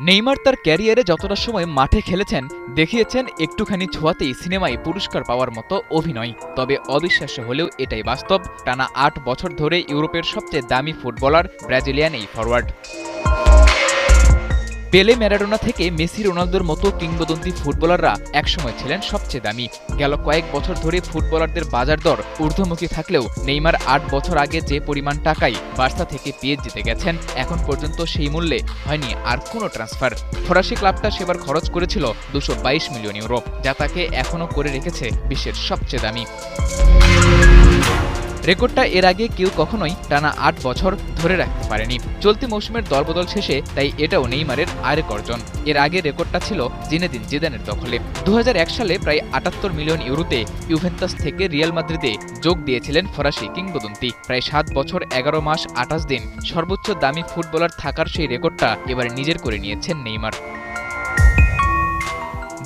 Neymar তার ক্যারিয়ারে যতটা সময় মাঠে খেলেছেন, দেখিয়েছেন একটুখানি ছোঁয়াতেই সিনেমায় পুরস্কার পাওয়ার মতো অভিনয়। তবে অবিশ্বাস্য হলেও এটাই বাস্তব, টানা আট বছর ধরে ইউরোপের সবচেয়ে দামি ফুটবলার ব্রাজিলিয়ান এই ফরওয়ার্ড পেলে ম্যারাডোনা থেকে মেসি, রোনালদোর মতো কিংবদন্তি ফুটবলাররা একসময় ছিলেন সবচেয়ে দামি। গেল কয়েক বছর ধরে ফুটবলারদের বাজার দর ঊর্ধ্বমুখী থাকলেও নেইমার আট বছর আগে যে পরিমাণ টাকাই বার্সা থেকে পেয়ে জিতে গেছেন, এখন পর্যন্ত সেই মূল্যে হয়নি আর কোনো ট্রান্সফার। ফরাসি ক্লাবটা সেবার খরচ করেছিল দুশো মিলিয়ন ইউরো, যা তাকে এখনও করে রেখেছে বিশ্বের সবচেয়ে দামি। রেকর্ডটা এর আগে কেউ কখনোই টানা আট বছর ধরে রাখতে পারেনি। চলতি মৌসুমের দলবদল শেষে তাই এটাও নেইমারের আরেক অর্জন। এর আগে রেকর্ডটা ছিল জিনেদিন জিদানের দখলে। দু হাজার এক সালে প্রায় আটাত্তর মিলিয়ন ইউরোতে ইউভেন্টাস থেকে রিয়াল মাদ্রিদে যোগ দিয়েছিলেন ফরাসি কিংবদন্তি। প্রায় সাত বছর এগারো মাস আঠাশ দিন সর্বোচ্চ দামি ফুটবলার থাকার সেই রেকর্ডটা এবার নিজের করে নিয়েছেন নেইমার।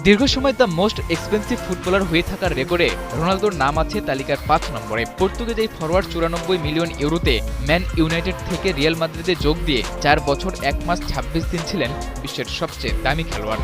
দীর্ঘ সময় দ্য মোস্ট এক্সপেন্সিভ ফুটবলার হয়ে থাকার রেকর্ডে রোনালদোর নাম আছে তালিকার পাঁচ নম্বরে। পর্তুগিজ এই ফরওয়ার্ড চুরানব্বই মিলিয়ন ইউরোতে ম্যান ইউনাইটেড থেকে রিয়াল মাদ্রিদে যোগ দিয়ে চার বছর, এক মাস, ছাব্বিশ দিন ছিলেন বিশ্বের সবচেয়ে দামি খেলোয়াড়।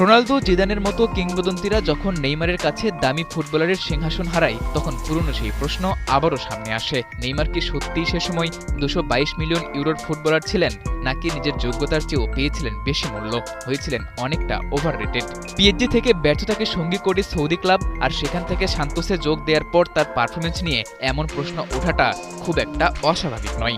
রোনালদো জিদানের মতো কিংবদন্তিরা যখন নেইমারের কাছে দামি ফুটবলারের সিংহাসন হারায়, তখন পুরনো সেই প্রশ্ন আবারও সামনে আসে। নেইমার কি সত্যিই সে সময় দুশো মিলিয়ন ইউরোর ফুটবলার ছিলেন, নাকি নিজের যোগ্যতার চেয়েও পেয়েছিলেন বেশি মূল্য? হয়েছিলেন অনেকটা ওভার রেটেড পিএইচজি থেকে ব্যর্থতাকে সঙ্গী করে সৌদি ক্লাব আর সেখান থেকে সান্তোসে যোগ দেওয়ার পর তার পারফরমেন্স নিয়ে এমন প্রশ্ন ওঠাটা খুব একটা অস্বাভাবিক নয়।